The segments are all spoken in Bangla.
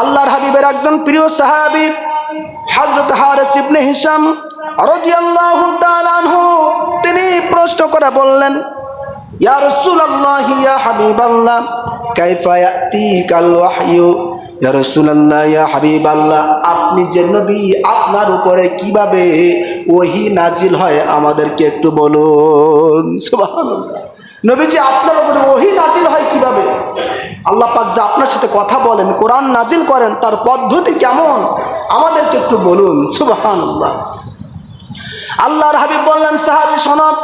আল্লাহর হাবিবের একজন প্রিয় সাহাবি হজরত হারেস ইবনে হিসাম রাদিয়াল্লাহু তাআলা তিনি প্রশ্ন করে বললেন, ইয়া রাসূলুল্লাহ, ইয়া হাবিবাল্লাহ, কাইফা ইয়াতিকাল ওয়াহয়ু? ইয়া রাসূলুল্লাহ, ইয়া হাবিবাল্লাহ, আপনি যে নবী, আপনার উপরে কীভাবে ওহি নাজিল হয় আমাদেরকে একটু বলুন? সুবহানাল্লাহ। নবীজি, আপনার উপরে ওহি নাজিল আল্লাহ পাক যে আপনার সাথে কথা বলেন, কোরআন নাজিল করেন, তার পদ্ধতি কেমন? আমাদেরকে একটু বলুন। সুবহানাল্লাহ। আল্লাহর হাবিব বললেন, সাহাবি সনব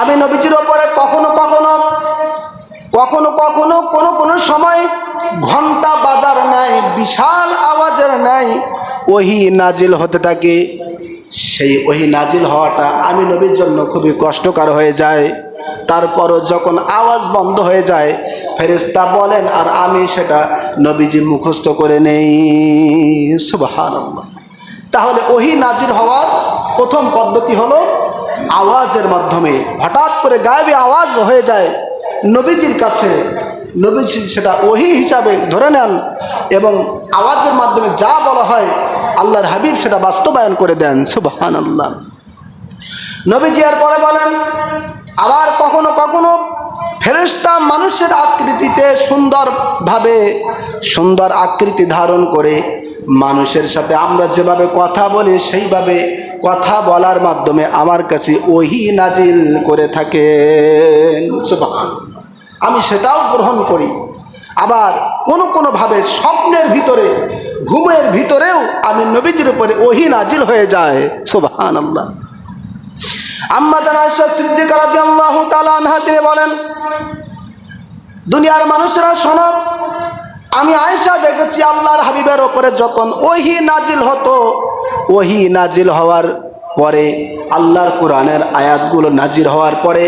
আমি নবীজির ওপরে কখনো কখনো কখনো কখনো, কোনো কোনো সময় ঘণ্টা বাজার নেয় বিশাল আওয়াজের নেয় ওহি নাজিল হতে থাকে। সেই ওহি নাজিল হওয়াটা আমি নবীর জন্য খুবই কষ্টকর হয়ে যায়। তারপরও যখন আওয়াজ বন্ধ হয়ে যায় ফেরেস্তা বলেন, আর আমি সেটা নবীজি মুখস্থ করে নেই। সুবহানাল্লাহ। তাহলে ওহি নাজির হওয়ার প্রথম পদ্ধতি হলো আওয়াজের মাধ্যমে। হঠাৎ করে গায়েবী আওয়াজ হয়ে যায়, নবীজির কাছে, নবীজি সেটা ওহি হিসাবে ধরে নেন এবং আওয়াজের মাধ্যমে যা বলা হয়, আল্লাহর হাবিব সেটা বাস্তবায়ন করে দেন। সুবহান আল্লাহ নবীজি আর পরে বলেন আবার কখনো কখনো ফেরেশতা মানুষের আকৃতিতে সুন্দরভাবে সুন্দর আকৃতি ধারণ করে মানুষের সাথে আমরা যেভাবে কথা বলি, সেইভাবে কথা বলার মাধ্যমে আমার কাছে ওহি নাজিল করে থাকেন। আমি সেটাও গ্রহণ করি। আবার কোনো কোনোভাবে স্বপ্নের ভিতরে, ঘুমের ভিতরেও আমি নবীজির উপরে ওহি নাজিল হয়ে যায়। সুবহান আল্লাহ আম্মা জানা সিদ্দিকা রাদিয়াল্লাহু তাআলা বলেন, দুনিয়ার মানুষেরা শোনব আমি আয়েশা দেখেছি আল্লাহর হাবিবের ওপরে যখন ওহি নাজিল হতো, ওহি নাজিল হওয়ার পরে, আল্লাহর কোরআনের আয়াতগুলো নাজির হওয়ার পরে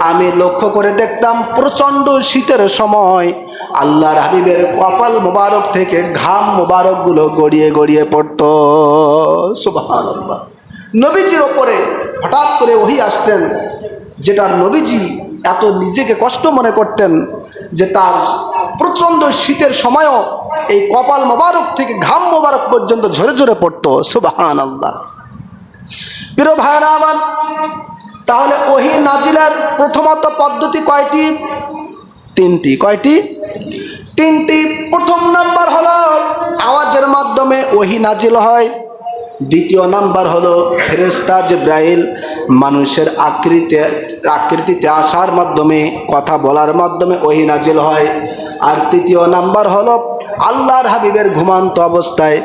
আমি লক্ষ্য করে দেখতাম প্রচণ্ড শীতের সময় আল্লাহর হাবিবের কপাল মোবারক থেকে ঘাম মোবারকগুলো গড়িয়ে গড়িয়ে পড়তো। সুবহানাল্লাহ। নবীজির ওপরে হঠাৎ করে ওহি আসতেন যেটা নবীজি এত নিজেকে কষ্ট মনে করতেন যে তার প্রচণ্ড শীতের সময়ও এই কপাল মোবারক থেকে ঘাম মোবারক পর্যন্ত ঝরে ঝরে পড়তো। সুবাহান আল্লাহ প্রিয় ভাইরা আমার, তাহলে ওহি নাজিলার প্রথমত পদ্ধতি কয়টি? তিনটি। কয়টি? তিনটি। প্রথম নাম্বার হলো, আওয়াজের মাধ্যমে ওহি নাজিল হয়। দ্বিতীয় নাম্বার হলো ফেরেস্তা জিব্রাইল মানুষের আকৃতি আকৃতিতে আসার মাধ্যমে, কথা বলার মাধ্যমে ওহি নাজিল হয়। আর তৃতীয় নাম্বার হলো আল্লাহর হাবিবের ঘুমান্ত অবস্থায়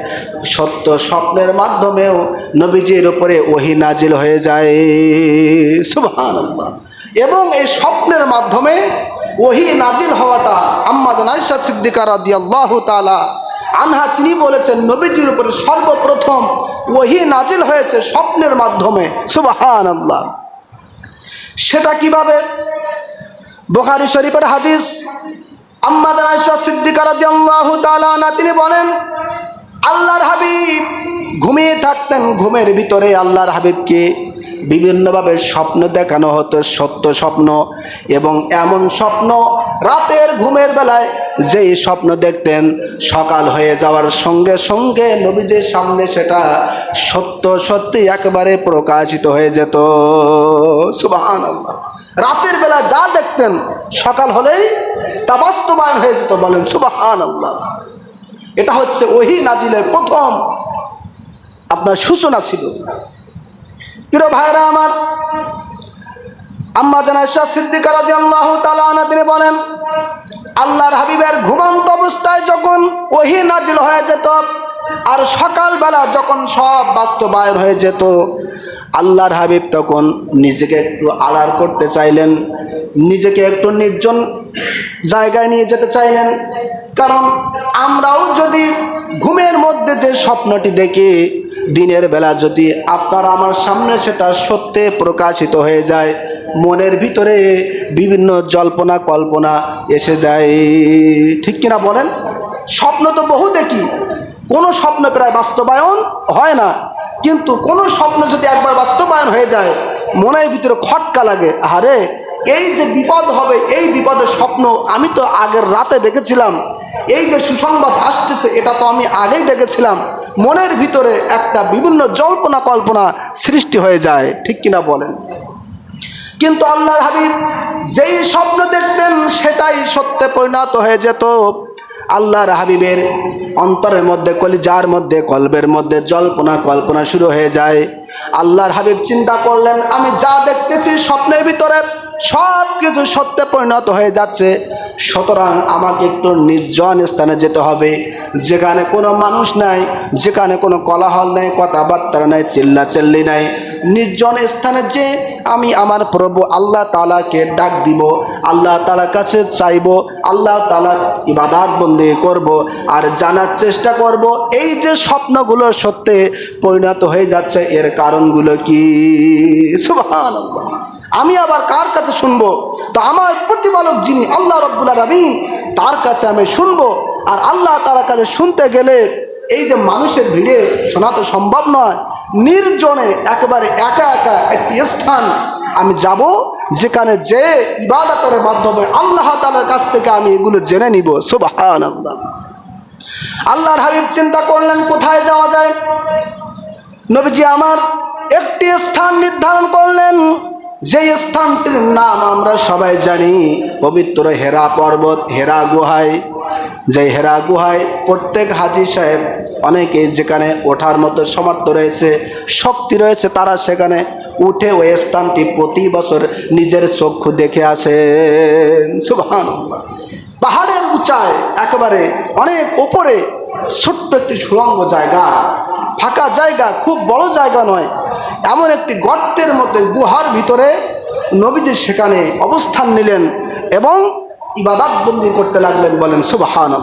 সত্য স্বপ্নের মাধ্যমেও নবীজির উপরে ওহি নাজিল হয়ে যায়। সুবহান এবং এই স্বপ্নের মাধ্যমে ওহি নাজিল হওয়াটা আম্মা জানাইশা সিদ্দিকা রাদিয়াল্লাহু তাআলা আনহা তিনি বলেছেন, নবীজির উপরে সর্বপ্রথম ওহি নাজিল হয়েছে স্বপ্নের মাধ্যমে। সুবাহান আল্লাহ সেটা কীভাবে? বোখারি শরীফের হাদিস, আম্মাদ তিনি বলেন, আল্লাহর হাবিব ঘুমিয়ে থাকতেন, ঘুমের ভিতরে আল্লাহর হাবিবকে বিভিন্নভাবে স্বপ্ন দেখানো হতো, সত্য স্বপ্ন এবং এমন স্বপ্ন রাতের ঘুমের বেলায় যেই স্বপ্ন দেখতেন, সকাল হয়ে যাওয়ার সঙ্গে সঙ্গে নবীদের সামনে সেটা সত্য সত্যি একেবারে প্রকাশিত হয়ে যেত। সুবাহান রাতের বেলা যা দেখতেন, সকাল হলেই তা বাস্তবায়ন হয়ে যেত বলেন সুবাহান আল্লাহ এটা হচ্ছে ওহি নাজিলের প্রথম আপনার সূচনা ছিল। প্রিয় ভাইরা আমার আম্মা জানাইশা সিদ্দিকা তাআলা আনহা, তিনি বলেন, আল্লাহর হাবিবের ঘুমন্ত অবস্থায় যখন ওহি নাজিল হয়ে যেত আর সকালবেলা যখন সব বাস্তবায়ন হয়ে যেত, আল্লাহর হাবিব তখন নিজেকে একটু আড়ার করতে চাইলেন, নিজেকে একটু নির্জন জায়গায় নিয়ে যেতে চাইলেন। কারণ আমরাও যদি ঘুমের মধ্যে যে স্বপ্নটি দেখি, দিনের বেলা যদি আপনার আমার সামনে সেটা সত্যে প্রকাশিত হয়ে যায় মনের ভিতরে বিভিন্ন জল্পনা কল্পনা এসে যায়। ঠিক কিনা বলেন? স্বপ্ন তো বহু দেখি। কোনো স্বপ্ন প্রায় বাস্তবায়ন হয় না। কিন্তু কোনো স্বপ্ন যদি একবার বাস্তবায়ন হয়ে যায়, মনের ভিতরে খটকা লাগে। আরে এই যে বিপদ হবে, এই বিপদের স্বপ্ন আমি তো আগের রাতে দেখেছিলাম। এই যে সুসংবাদ আসতেছে, এটা তো আমি আগেই দেখেছিলাম। মনের ভিতরে একটা বিভিন্ন জল্পনা কল্পনা সৃষ্টি হয়ে যায়। ঠিক কিনা বলেন? কিন্তু আল্লাহর হাবিব যেই স্বপ্ন দেখতেন সেটাই সত্যে পরিণত হয়ে যেত। আল্লাহর হাবিবের অন্তরের মধ্যে, কলিজার মধ্যে, কলবের মধ্যে জল্পনা, কল্পনা শুরু হয়ে যায়। আল্লাহর হাবিব চিন্তা করলেন, আমি যা দেখতেছি স্বপ্নের ভিতরে সব কিছু সত্যে পরিণত হয়ে যাচ্ছে। সুতরাং আমাকে একটু নির্জন স্থানে যেতে হবে। যেখানে কোনো মানুষ নাই, যেখানে কোনো কলাহল নেই, কথাবার্তা নেই চিল্লা চিল্লি নাই। নির্জন স্থানে যে আমি আমার প্রভু আল্লাহ তালাকে ডাক দিব, আল্লাহ তালার কাছে চাইব, আল্লাহ তালা ইবাদাত বন্দি করব আর জানার চেষ্টা করব, এই যে স্বপ্নগুলো সত্যে পরিণত হয়ে যাচ্ছে, এর কারণগুলো কি? আমি আবার কার কাছে শুনব? তো আমার প্রতিপালক যিনি, আল্লাহ রব্বুল আলমিন, তার কাছে আমি শুনব। আর আল্লাহ তালার কাছে শুনতে গেলে এই যে মানুষের ভিড়ে শোনা তো সম্ভব নয়, নির্জনে একেবারে একা একা একটি স্থান, আমি যাব যেখানে যে ইবাদতের মাধ্যমে আল্লাহ তালার কাছ থেকে আমি এগুলো জেনে নিব। সুবাহান আল্লাহ আল্লাহর হাবিব চিন্তা করলেন, কোথায় যাওয়া যায়? নবীজি আমার একটি স্থান নির্ধারণ করলেন যে স্থানটির নাম আমরা সবাই জানি, পবিত্র হেরা পর্বত, হেরা গুহায়। যে হেরা গুহায় প্রত্যেক হাজি সাহেব অনেকে যেখানে ওঠার মতো সমর্থ রয়েছে, শক্তি রয়েছে, তারা সেখানে উঠে ওই স্থানটি প্রতি বছর নিজের চক্ষু দেখে আসেন। সুবহানাল্লাহ। পাহাড়ের উঁচায়, একেবারে অনেক ওপরে ছোট্ট একটি সুরঙ্গ জায়গা। ফাঁকা জায়গা, খুব বড় জায়গা নয়, এমন একটি গর্তের মধ্যে গুহার ভিতরে নবীজি সেখানে অবস্থান নিলেন এবং ইবাদাতবন্দি করতে লাগলেন বলেন সুবাহান